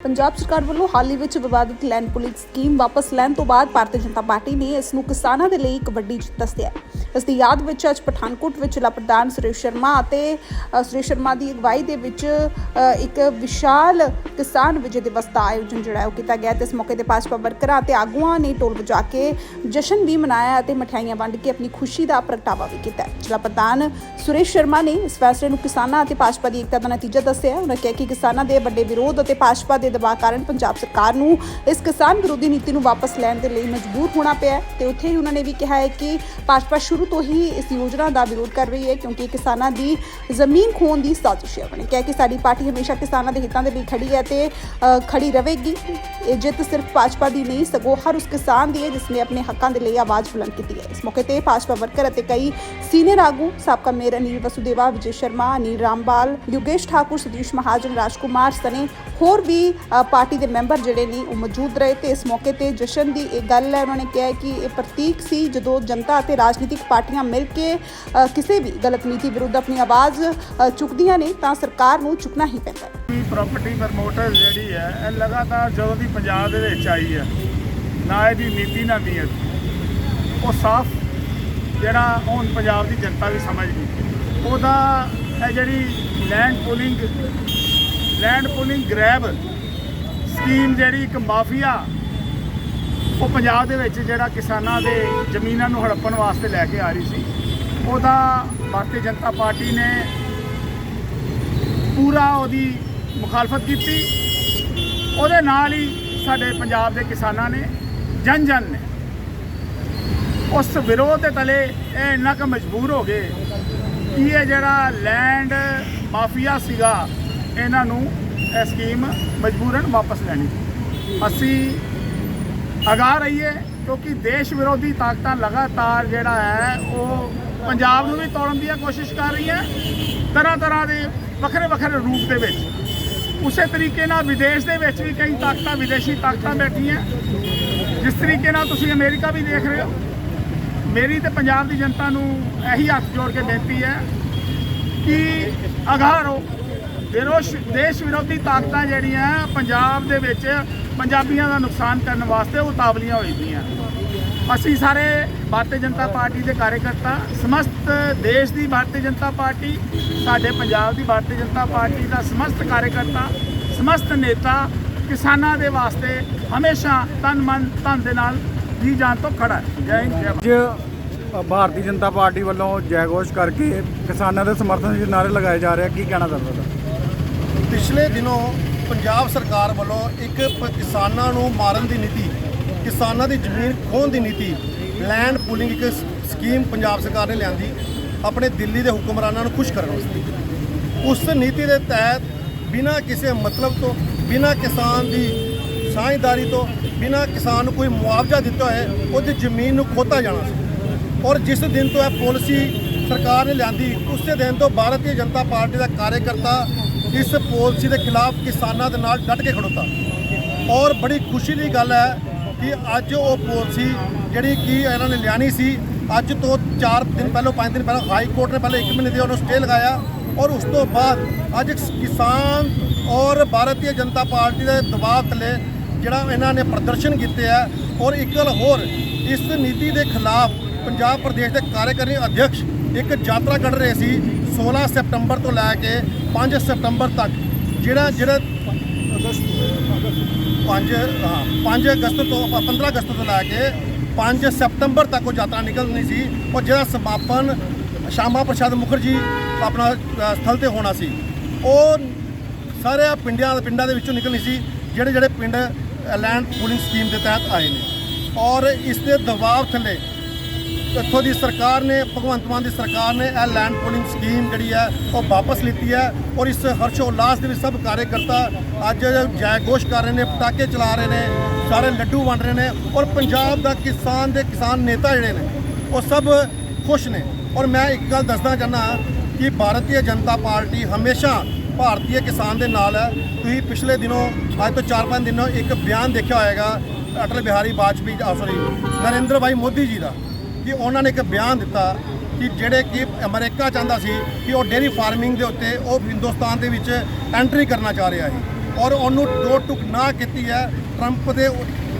ਪੰਜਾਬ ਸਰਕਾਰ ਵੱਲੋਂ ਹਾਲ ਹੀ ਵਿੱਚ ਵਿਵਾਦਿਤ ਲੈਂਡ ਪੁਲਿੰਗ ਸਕੀਮ ਵਾਪਸ ਲੈਣ ਤੋਂ ਬਾਅਦ ਭਾਰਤੀ ਜਨਤਾ ਪਾਰਟੀ ਨੇ ਇਸ ਨੂੰ ਕਿਸਾਨਾਂ ਦੇ ਲਈ ਇੱਕ ਵੱਡੀ ਜਿੱਤ ਦੱਸਿਆ ਇਸ ਦੀ ਯਾਦ ਵਿੱਚ ਅੱਜ ਪਠਾਨਕੋਟ ਵਿੱਚ ਜ਼ਿਲ੍ਹਾ ਪ੍ਰਧਾਨ ਸੁਰੇਸ਼ ਸ਼ਰਮਾ ਅਤੇ ਸੁਰੇਸ਼ ਸ਼ਰਮਾ ਦੀ ਅਗਵਾਈ ਦੇ ਵਿੱਚ ਇੱਕ ਵਿਸ਼ਾਲ ਕਿਸਾਨ ਵਿਜੇ ਦਿਵਸ ਦਾ ਆਯੋਜਨ ਜਿਹੜਾ ਉਹ ਕੀਤਾ ਗਿਆ ਤੇ ਇਸ ਮੌਕੇ ਤੇ ਭਾਜਪਾ ਵਰਕਰਾਂ ਅਤੇ ਆਗੂਆਂ ਨੇ ਟੋਲ ਵਜਾ ਕੇ ਜਸ਼ਨ ਵੀ ਮਨਾਇਆ ਅਤੇ ਮਠਿਆਈਆਂ ਵੰਡ ਕੇ ਆਪਣੀ ਖੁਸ਼ੀ ਦਾ ਪ੍ਰਗਟਾਵਾ ਵੀ ਕੀਤਾ ਜ਼ਿਲ੍ਹਾ ਪ੍ਰਧਾਨ ਸੁਰੇਸ਼ ਸ਼ਰਮਾ ਨੇ ਇਸ ਫੈਸਲੇ ਨੂੰ ਕਿਸਾਨਾਂ ਅਤੇ ਭਾਜਪਾ ਦੀ ਏਕਤਾ ਦਾ ਨਤੀਜਾ ਦੱਸਿਆ ਹੈ। ਉਨ੍ਹਾਂ ਕਿਹਾ ਕਿ ਕਿਸਾਨਾਂ ਦੇ ਵੱਡੇ ਵਿਰੋਧ ਅਤੇ ਭਾਜਪਾ ਦੇ ਦਬਾਅ ਕਾਰਨ ਪੰਜਾਬ ਸਰਕਾਰ ਨੂੰ ਇਸ ਕਿਸਾਨ ਵਿਰੋਧੀ ਨੀਤੀ ਨੂੰ ਵਾਪਸ ਲੈਣ ਦੇ ਲਈ ਮਜਬੂਰ ਹੋਣਾ ਪਿਆ ਹੈ ਤੇ ਉੱਥੇ ਹੀ ਉਹਨਾਂ ਨੇ ਵੀ ਕਿਹਾ ਹੈ ਕਿ ਭਾਜਪਾ ਸ਼ੁਰੂ ਤੋਂ ਹੀ ਇਸ ਯੋਜਨਾ ਦਾ ਵਿਰੋਧ ਕਰ ਰਹੀ ਹੈ ਕਿਉਂਕਿ ਕਿਸਾਨਾਂ ਦੀ ਜ਼ਮੀਨ ਖੋਣ ਦੀ ਸਾਜ਼ਿਸ਼ ਹੈ। ਉਹਨੇ ਕਿਹਾ ਕਿ ਸਾਡੀ ਪਾਰਟੀ ਹਮੇਸ਼ਾ ਕਿਸਾਨਾਂ ਦੇ ਹਿੱਤਾਂ ਦੇ ਲਈ ਖੜੀ ਹੈ ਤੇ ਖੜੀ ਰਹੇਗੀ। ਇਹ ਜਿੱਤ ਸਿਰਫ ਭਾਜਪਾ ਦੀ ਨਹੀਂ, ਸਗੋਂ ਹਰ ਉਸ ਕਿਸਾਨ ਦੀ ਹੈ ਜਿਸ ਨੇ ਆਪਣੇ ਹੱਕਾਂ ਦੇ ਲਈ ਆਵਾਜ਼ ਬੁਲੰਦ ਕੀਤੀ ਹੈ। ਇਸ ਮੌਕੇ ਤੇ ਭਾਜਪਾ ਵਰਕਰ ਅਤੇ ਕਈ ਸੀਨੀਅਰ ਆਗੂ, ਸਾਬਕਾ ਮੇਅਰ ਅਨੀਲ ਵਸੁਦੇਵਾ, ਵਿਜੇ ਸ਼ਰਮਾ, ਅਨੀਲ ਰਾਮਬਾਲ, ਯੋਗੇਸ਼ ਠਾਕੁਰ, ਸਤੀਸ਼ ਮਹਾਜਨ, ਰਾਜਕੁਮਾਰ ਸਨੇ ਹੋਰ ਵੀ ਪਾਰਟੀ ਦੇ ਮੈਂਬਰ ਜਿਹੜੇ ਨੇ ਉਹ ਮੌਜੂਦ ਰਹੇ ਤੇ ਇਸ ਮੌਕੇ ਤੇ ਜਸ਼ਨ ਦੀ ਇਹ ਗੱਲ ਹੈ, ਉਹਨਾਂ ਨੇ ਕਿਹਾ ਕਿ ਇਹ ਪ੍ਰਤੀਕ ਸੀ ਜਦੋਂ ਜਨਤਾ ਅਤੇ ਰਾਜਨੀਤਿਕ ਪਾਰਟੀਆਂ ਮਿਲ ਕੇ ਕਿਸੇ ਵੀ ਗਲਤ ਨੀਤੀ ਵਿਰੁੱਧ ਆਪਣੀ ਆਵਾਜ਼ ਚੁੱਕਦੀਆਂ ਨੇ, ਤਾਂ ਸਰਕਾਰ ਨੂੰ ਚੁੱਕਣਾ ਹੀ ਪੈਂਦਾ ਹੈ। ਪ੍ਰਾਪਰਟੀ ਪ੍ਰਮੋਟਰ ਜਿਹੜੀ ਹੈ, ਇਹ ਲਗਾਤਾਰ ਜਦੋਂ ਦੀ ਪੰਜਾਬ ਦੇ ਵਿੱਚ ਆਈ ਹੈ, ਨਾ ਇਹਦੀ ਨੀਤੀ ਨਾ ਨੀਅਤ, ਉਹ ਸਾਫ਼ ਜਿਹੜਾ ਹੁਣ ਪੰਜਾਬ ਦੀ ਜਨਤਾ ਵੀ ਸਮਝ ਗਈ। ਉਹਦਾ ਇਹ ਜਿਹੜੀ land pooling land pooling grab scheme ਜਿਹੜੀ ਇੱਕ ਮਾਫੀਆ, ਉਹ ਪੰਜਾਬ ਦੇ ਵਿੱਚ ਜਿਹੜਾ ਕਿਸਾਨਾਂ ਦੇ ਜ਼ਮੀਨਾਂ ਨੂੰ ਹੜੱਪਣ ਵਾਸਤੇ ਲੈ ਕੇ ਆ ਰਹੀ ਸੀ, ਉਹਦਾ ਭਾਰਤੀ ਜਨਤਾ ਪਾਰਟੀ ਨੇ ਪੂਰਾ ਉਹਦੀ ਮੁਖਾਲਫਤ ਕੀਤੀ। ਉਹਦੇ ਨਾਲ ਹੀ ਸਾਡੇ ਪੰਜਾਬ ਦੇ ਕਿਸਾਨਾਂ ਨੇ ਜਨ ਜਨ ਨੇ ਉਸ ਵਿਰੋਧ ਦੇ ਤਲੇ ਇਹ ਇੰਨਾ ਕੁ ਮਜਬੂਰ ਹੋ ਗਏ ਕਿ ਇਹ ਜਿਹੜਾ ਲੈਂਡ ਮਾਫੀਆ ਸੀਗਾ, ਇਹਨਾਂ ਨੂੰ ਇਹ ਸਕੀਮ ਮਜਬੂਰਨ ਵਾਪਸ ਲੈਣੀ। ਅਸੀਂ ਅਗਾ ਰਹੀਏ ਕਿਉਂਕਿ ਦੇਸ਼ ਵਿਰੋਧੀ ਤਾਕਤਾਂ ਲਗਾਤਾਰ ਜਿਹੜਾ ਹੈ, ਉਹ ਪੰਜਾਬ ਨੂੰ ਵੀ ਤੋੜਨ ਦੀ ਕੋਸ਼ਿਸ਼ ਕਰ ਰਹੀਆਂ, ਤਰ੍ਹਾਂ ਤਰ੍ਹਾਂ ਦੇ ਵੱਖਰੇ ਵੱਖਰੇ ਰੂਪ ਦੇ ਵਿੱਚ। ਉਸੇ ਤਰੀਕੇ ਨਾਲ ਵਿਦੇਸ਼ ਦੇ ਵਿੱਚ ਵੀ ਕਈ ਤਾਕਤਾਂ, ਵਿਦੇਸ਼ੀ ਤਾਕਤਾਂ ਬੈਠੀਆਂ। ਜਿਸ ਤਰੀਕੇ ਨਾਲ ਤੁਸੀਂ ਅਮਰੀਕਾ ਵੀ ਦੇਖ ਰਹੇ ਹੋ। ਮੇਰੀ ਤੇ ਪੰਜਾਬ ਦੀ ਜਨਤਾ ਨੂੰ ਇਹੀ ਹੱਥ ਜੋੜ ਕੇ ਬੇਨਤੀ ਹੈ ਕਿ ਅਗਾਹ ਰਹੋ। ਵਿਰੋਸ਼ ਦੇਸ਼ ਵਿਰੋਧੀ ਤਾਕਤਾਂ ਜਿਹੜੀਆਂ ਪੰਜਾਬ ਦੇ ਵਿੱਚ ਪੰਜਾਬੀਆਂ ਦਾ ਨੁਕਸਾਨ ਕਰਨ ਵਾਸਤੇ ਉਤਾਵਲੀਆਂ ਹੋਈ ਦੀਆਂ ਅਸੀਂ ਸਾਰੇ ਭਾਰਤੀ ਜਨਤਾ ਪਾਰਟੀ ਦੇ ਕਾਰਜਕਰਤਾ, ਸਮਸਤ ਦੇਸ਼ ਦੀ ਭਾਰਤੀ ਜਨਤਾ ਪਾਰਟੀ, ਸਾਡੇ ਪੰਜਾਬ ਦੀ ਭਾਰਤੀ ਜਨਤਾ ਪਾਰਟੀ ਦਾ ਸਮਸਤ ਕਾਰਜਕਰਤਾ, ਸਮਸਤ ਨੇਤਾ, ਕਿਸਾਨਾਂ ਦੇ ਵਾਸਤੇ ਹਮੇਸ਼ਾ ਤਨ ਮਨ ਧਨ ਦੇ ਨਾਲ ਜੀ ਜਾਨ ਤੋਂ ਖੜਾ ਹੈ। ਜੈ ਹਿੰਦ, ਜੈ ਅੱਜ ਭਾਰਤੀ ਜਨਤਾ ਪਾਰਟੀ ਵੱਲੋਂ ਜੈਗੋਸ਼ ਕਰਕੇ ਕਿਸਾਨਾਂ ਦੇ ਸਮਰਥਨ ਵਿੱਚ ਨਾਰੇ ਲਗਾਏ ਜਾ ਰਹੇ ਆ। ਕੀ ਕਹਿਣਾ ਚਾਹੁੰਦਾ ਪਿਛਲੇ ਦਿਨੋਂ ਪੰਜਾਬ ਸਰਕਾਰ ਵੱਲੋਂ ਇੱਕ ਕਿਸਾਨਾਂ ਨੂੰ ਮਾਰਨ ਦੀ ਨੀਤੀ, ਕਿਸਾਨਾਂ ਦੀ ਜ਼ਮੀਨ ਖੋਹਣ ਦੀ ਨੀਤੀ ਲੈਂਡ ਪੂਲਿੰਗ ਇੱਕ ਸਕੀਮ ਪੰਜਾਬ ਸਰਕਾਰ ਨੇ ਲਿਆਂਦੀ, ਆਪਣੇ ਦਿੱਲੀ ਦੇ ਹੁਕਮਰਾਨਾਂ ਨੂੰ ਖੁਸ਼ ਕਰਨ ਵਾਸਤੇ। ਉਸ ਨੀਤੀ ਦੇ ਤਹਿਤ ਬਿਨਾਂ ਕਿਸੇ ਮਤਲਬ ਤੋਂ, ਬਿਨਾਂ ਕਿਸਾਨ ਦੀ ਸਾਂਝਦਾਰੀ ਤੋਂ, ਬਿਨਾਂ ਕਿਸਾਨ ਨੂੰ ਕੋਈ ਮੁਆਵਜ਼ਾ ਦਿੱਤਾ ਹੋਏ, ਉਹਦੀ ਜ਼ਮੀਨ ਨੂੰ ਖੋਤਾ ਜਾਣਾ ਸੀ। ਔਰ ਜਿਸ ਦਿਨ ਤੋਂ ਇਹ ਪਾਲਿਸੀ ਸਰਕਾਰ ਨੇ ਲਿਆਂਦੀ, ਉਸੇ ਦਿਨ ਤੋਂ ਭਾਰਤੀ ਜਨਤਾ ਪਾਰਟੀ ਦਾ ਕਾਰਜਕਰਤਾ ਇਸ ਪਾਲਿਸੀ ਦੇ ਖਿਲਾਫ ਕਿਸਾਨਾਂ ਦੇ ਨਾਲ ਡਟ ਕੇ ਖੜੋਤਾ। ਔਰ ਬੜੀ ਖੁਸ਼ੀ ਦੀ ਗੱਲ ਹੈ ਕਿ ਅੱਜ ਉਹ ਪਾਲਿਸੀ ਜਿਹੜੀ ਕਿ ਇਹਨਾਂ ਨੇ ਲਿਆਣੀ ਸੀ, ਅੱਜ ਤੋਂ 4 ਦਿਨ ਪਹਿਲਾਂ 5 ਦਿਨ ਪਹਿਲਾਂ ਹਾਈ ਕੋਰਟ ਨੇ ਪਹਿਲਾਂ 1 ਮਹੀਨੇ ਦੀ ਉਹਨੂੰ ਸਟੇ ਲਗਾਇਆ ਔਰ ਉਸ ਤੋਂ ਬਾਅਦ ਅੱਜ ਕਿਸਾਨ ਔਰ ਭਾਰਤੀ ਜਨਤਾ ਪਾਰਟੀ ਦੇ ਦਬਾਅ ਥੱਲੇ ਜਿਹੜਾ ਇਹਨਾਂ ਨੇ ਪ੍ਰਦਰਸ਼ਨ ਕੀਤੇ ਆ ਔਰ ਇੱਕ ਗੱਲ ਹੋਰ, ਇਸ ਨੀਤੀ ਦੇ ਖਿਲਾਫ ਪੰਜਾਬ ਪ੍ਰਦੇਸ਼ ਦੇ ਕਾਰਜਕਾਰੀ ਅਧਿਕਸ਼ ਇੱਕ ਯਾਤਰਾ ਕੱਢ ਰਹੇ ਸੀ 16 ਸਤੰਬਰ ਤੋਂ ਲੈ ਕੇ 5 ਸਤੰਬਰ ਤੱਕ ਜਿਹੜਾ ਜਿਹੜਾ ਪੰਜ, ਹਾਂ 5 ਅਗਸਤ ਤੋਂ 15 ਅਗਸਤ ਤੋਂ ਲੈ ਕੇ 5 ਸਤੰਬਰ ਤੱਕ ਉਹ ਯਾਤਰਾ ਨਿਕਲਣੀ ਸੀ। ਔਰ ਜਿਹਦਾ ਸਮਾਪਨ ਸ਼ਾਮਾ ਪ੍ਰਸ਼ਾਦ ਮੁਖਰਜੀ ਆਪਣਾ ਸਥਲ ਤੇ ਹੋਣਾ ਸੀ। ਉਹ ਸਾਰੇ ਪਿੰਡਾਂ ਪਿੰਡਾਂ ਦੇ ਵਿੱਚੋਂ ਨਿਕਲਣੀ ਸੀ, ਜਿਹੜੇ ਜਿਹੜੇ ਪਿੰਡ ਲੈਂਡ ਪੂਲਿੰਗ ਸਕੀਮ ਦੇ ਤਹਿਤ ਆਏ ਨੇ। ਔਰ ਇਸ ਦੇ ਦਬਾਅ ਥੱਲੇ ਇੱਥੋਂ ਦੀ ਸਰਕਾਰ ਨੇ, ਭਗਵੰਤ ਮਾਨ ਦੀ ਸਰਕਾਰ ਨੇ ਇਹ ਲੈਂਡ ਪੂਲਿੰਗ ਸਕੀਮ ਜਿਹੜੀ ਹੈ, ਉਹ ਵਾਪਸ ਲਿੱਤੀ ਹੈ ਔਰ ਇਸ ਹਰਸ਼ ਉਲਾਸ ਦੇ ਵਿੱਚ ਸਭ ਕਾਰਜਕਰਤਾ ਅੱਜ ਜੈ ਘੋਸ਼ ਕਰ ਰਹੇ ਨੇ, ਪਟਾਕੇ ਚਲਾ ਰਹੇ ਨੇ, ਸਾਰੇ ਲੱਡੂ ਵੰਡ ਰਹੇ ਨੇ ਔਰ ਪੰਜਾਬ ਦਾ ਕਿਸਾਨ ਦੇ ਕਿਸਾਨ ਨੇਤਾ ਜਿਹੜੇ ਨੇ, ਉਹ ਸਭ ਖੁਸ਼ ਨੇ। ਔਰ ਮੈਂ ਇੱਕ ਗੱਲ ਦੱਸਣਾ ਚਾਹੁੰਦਾ ਕਿ ਭਾਰਤੀ ਜਨਤਾ ਪਾਰਟੀ ਹਮੇਸ਼ਾ ਭਾਰਤੀ ਕਿਸਾਨ ਦੇ ਨਾਲ ਹੈ। ਤੁਸੀਂ ਪਿਛਲੇ ਦਿਨੋਂ, ਅੱਜ ਤੋਂ 4-5 ਦਿਨੋਂ ਇੱਕ ਬਿਆਨ ਦੇਖਿਆ ਹੋਏਗਾ, ਅਟਲ ਬਿਹਾਰੀ ਵਾਜਪੇਈ ਸੌਰੀ ਨਰਿੰਦਰ ਭਾਈ ਮੋਦੀ ਜੀ ਦਾ। ਕਿ ਉਹਨਾਂ ਨੇ ਇੱਕ ਬਿਆਨ ਦਿੱਤਾ ਕਿ ਜਿਹੜੇ ਕਿ ਅਮਰੀਕਾ ਚਾਹੁੰਦਾ ਸੀ ਕਿ ਉਹ ਡੇਰੀ ਫਾਰਮਿੰਗ ਦੇ ਉੱਤੇ ਉਹ ਹਿੰਦੁਸਤਾਨ ਦੇ ਵਿੱਚ ਐਂਟਰੀ ਕਰਨਾ ਚਾਹ ਰਿਹਾ ਹੈ ਔਰ ਉਹਨੂੰ ਦੋ ਟੁਕ ਨਾ ਕੀਤੀ ਹੈ। ਟਰੰਪ ਦੇ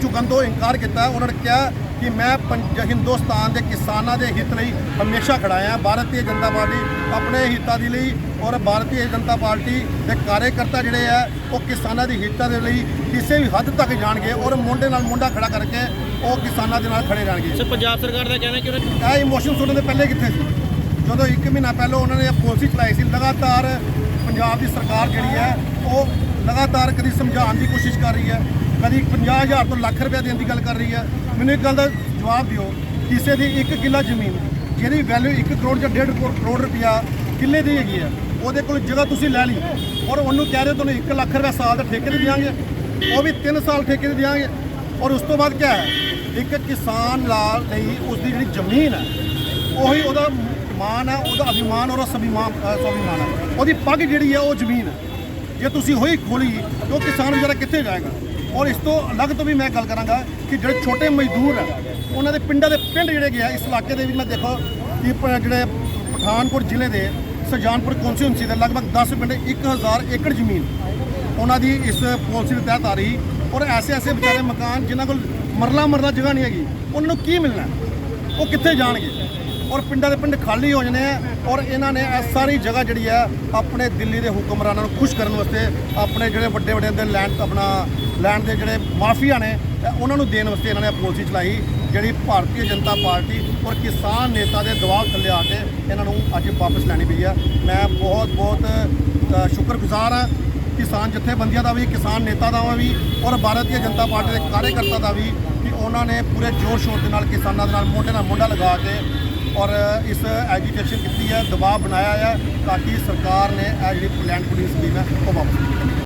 ਚੁਗੰਦੋਂ ਇਨਕਾਰ ਕੀਤਾ ਉਹਨਾਂ ਨੇ ਕਿਹਾ ਕਿ ਮੈਂ ਹਿੰਦੁਸਤਾਨ ਦੇ ਕਿਸਾਨਾਂ ਦੇ ਹਿੱਤ ਲਈ ਹਮੇਸ਼ਾ ਖੜਾ ਹਾਂ। ਭਾਰਤੀ ਜਨਤਾ ਪਾਰਟੀ ਆਪਣੇ ਹਿੱਤਾਂ ਦੇ ਲਈ ਔਰ ਭਾਰਤੀ ਜਨਤਾ ਪਾਰਟੀ ਦੇ ਕਾਰਜਕਰਤਾ ਜਿਹੜੇ ਆ ਉਹ ਕਿਸਾਨਾਂ ਦੀ ਹਿੱਤਾਂ ਦੇ ਲਈ ਕਿਸੇ ਵੀ ਹੱਦ ਤੱਕ ਜਾਣਗੇ ਔਰ ਮੁੰਡੇ ਨਾਲ ਮੁੰਡਾ ਖੜਾ ਕਰਕੇ ਉਹ ਕਿਸਾਨਾਂ ਦੇ ਨਾਲ ਖੜੇ ਰਹਿਣਗੇ। ਸਰ ਪੰਜਾਬ ਸਰਕਾਰ ਦਾ ਕਹਿਣਾ ਕਿ ਉਹਨਾਂ ਇਹ ਇਮੋਸ਼ਨ ਸੁਣਨ ਦੇ ਪਹਿਲੇ ਕਿੱਥੇ ਸੀ? ਜਦੋਂ 1 ਮਹੀਨਾ ਪਹਿਲਾਂ ਉਹਨਾਂ ਨੇ ਪਾਲਿਸੀ ਚਲਾਈ ਸੀ ਲਗਾਤਾਰ ਪੰਜਾਬ ਦੀ ਸਰਕਾਰ ਜਿਹੜੀ ਹੈ ਉਹ ਲਗਾਤਾਰ ਕਦੀ ਸਮਝਾਉਣ ਦੀ ਕੋਸ਼ਿਸ਼ ਕਰ ਰਹੀ ਹੈ। ਕਦੀ 50000 ਤੋਂ ਲੱਖ ਰੁਪਏ ਦੇਣ ਦੀ ਗੱਲ ਕਰ ਰਹੀ ਹੈ ਮੈਨੂੰ ਇੱਕ ਗੱਲ ਦਾ ਜਵਾਬ ਦਿਓ ਕਿਸੇ ਦੀ ਇੱਕ ਕਿੱਲਾ ਜ਼ਮੀਨ ਜਿਹਦੀ ਵੈਲਿਊ 1 ਕਰੋੜ ਜਾਂ 1.5 ਕਰੋੜ ਰੁਪਇਆ ਕਿੱਲੇ ਦੀ ਹੈਗੀ ਹੈ ਉਹਦੇ ਕੋਲ ਜਗ੍ਹਾ ਤੁਸੀਂ ਲੈ ਲਈ ਔਰ ਉਹਨੂੰ ਕਹਿ ਰਹੇ ਹੋ ਤੁਹਾਨੂੰ 1 ਲੱਖ ਰੁਪਏ ਸਾਲ ਦਾ ਠੇਕੇ ਤੇ ਦਿਆਂਗੇ ਉਹ ਵੀ 3 ਸਾਲ ਠੇਕੇ ਤੇ ਦਿਆਂਗੇ ਔਰ ਉਸ ਤੋਂ ਬਾਅਦ ਕੀ ਹੈ? ਇੱਕ ਕਿਸਾਨ ਲਾਲ ਲਈ ਉਸ ਦੀ ਜਿਹੜੀ ਜ਼ਮੀਨ ਹੈ ਉਹੀ ਉਹਦਾ ਮਾਨ ਹੈ ਉਹਦਾ ਅਭਿਮਾਨ ਔਰ ਸਭਿਮਾਨ ਅ, ਹੈ। ਉਹਦੀ ਪੱਗ ਜਿਹੜੀ ਹੈ ਉਹ ਜ਼ਮੀਨ ਹੈ। ਜੇ ਤੁਸੀਂ ਹੋਈ ਖੋਲੀ ਤਾਂ ਉਹ ਕਿਸਾਨ ਵਿਚਾਰਾ ਕਿੱਥੇ ਜਾਏਗਾ? ਔਰ ਇਸ ਤੋਂ ਅਲੱਗ ਤੋਂ ਵੀ ਮੈਂ ਗੱਲ ਕਰਾਂਗਾ ਕਿ ਜਿਹੜੇ ਛੋਟੇ ਮਜ਼ਦੂਰ ਹੈ ਉਹਨਾਂ ਦੇ ਪਿੰਡਾਂ ਦੇ ਪਿੰਡ ਜਿਹੜੇ ਗਿਆ ਇਸ ਇਲਾਕੇ ਦੇ ਵਿੱਚ ਮੈਂ ਦੇਖੋ ਕਿ ਪ- ਜਿਹੜੇ ਪਠਾਨਕੋਟ ਜ਼ਿਲ੍ਹੇ ਦੇ ਸਜਾਨਪੁਰ ਕੌਂਸਟੀਟਿਊਂਸੀ ਦੇ ਲਗਭਗ 10 ਪਿੰਡ 1000 ਏਕੜ ਜ਼ਮੀਨ ਉਹਨਾਂ ਦੀ ਇਸ ਪਾਲਿਸੀ ਦੇ ਤਹਿਤ ਆ ਰਹੀ। ਔਰ ਐਸੇ ਐਸੇ ਵਿਚਾਰੇ ਮਕਾਨ ਜਿਨ੍ਹਾਂ ਕੋਲ ਮਰਲਾ ਮਰਲਾ ਜਗ੍ਹਾ ਨਹੀਂ ਹੈਗੀ, ਉਹਨਾਂ ਨੂੰ ਕੀ ਮਿਲਣਾ? ਉਹ ਕਿੱਥੇ ਜਾਣਗੇ? ਔਰ ਪਿੰਡਾਂ ਦੇ ਪਿੰਡ ਖਾਲੀ ਹੋ ਜਾਣੇ ਆ, ਔਰ ਇਹਨਾਂ ਨੇ ਇਹ ਸਾਰੀ ਜਗ੍ਹਾ ਜਿਹੜੀ ਹੈ ਆਪਣੇ ਦਿੱਲੀ ਦੇ ਹੁਕਮਰਾਨਾਂ ਨੂੰ ਖੁਸ਼ ਕਰਨ ਵਾਸਤੇ ਆਪਣੇ ਜਿਹੜੇ ਵੱਡੇ ਵੱਡੇ ਦੇ ਲੈਂਡ ਆਪਣਾ ਲੈਣ ਦੇ ਜਿਹੜੇ ਮਾਫੀਆ ਨੇ ਉਹਨਾਂ ਨੂੰ ਦੇਣ ਵਾਸਤੇ ਇਹਨਾਂ ਨੇ ਪਾਲਿਸੀ ਚਲਾਈ, ਜਿਹੜੀ ਭਾਰਤੀ ਜਨਤਾ ਪਾਰਟੀ ਔਰ ਕਿਸਾਨ ਨੇਤਾ ਦੇ ਦਬਾਅ ਥੱਲੇ ਆ ਕੇ ਇਹਨਾਂ ਨੂੰ ਅੱਜ ਵਾਪਸ ਲੈਣੀ ਪਈ ਆ। ਮੈਂ ਬਹੁਤ ਬਹੁਤ ਸ਼ੁਕਰਗੁਜ਼ਾਰ ਹਾਂ ਕਿਸਾਨ ਜਥੇਬੰਦੀਆਂ ਦਾ ਵੀ, ਕਿਸਾਨ ਨੇਤਾ ਦਾ ਵੀ, ਔਰ ਭਾਰਤੀ ਜਨਤਾ ਪਾਰਟੀ ਦੇ ਕਾਰਜਕਰਤਾ ਦਾ ਵੀ, ਕਿ ਉਹਨਾਂ ਨੇ ਪੂਰੇ ਜੋਰ ਸ਼ੋਰ ਦੇ ਨਾਲ ਕਿਸਾਨਾਂ ਦੇ ਨਾਲ ਮੋਢੇ ਨਾਲ ਮੋਢਾ ਲਗਾ ਕੇ ਔਰ ਇਸ ਐਜੀਟੇਸ਼ਨ ਕੀਤੀ ਹੈ ਦਬਾਅ ਬਣਾਇਆ ਹੈ ਤਾਂ ਕਿ ਸਰਕਾਰ ਨੇ ਇਹ ਜਿਹੜੀ ਲੈਂਡ ਪੁਲਿਸ ਸਕੀਮ ਹੈ ਉਹ ਵਾਪਸ ਕੀਤੀ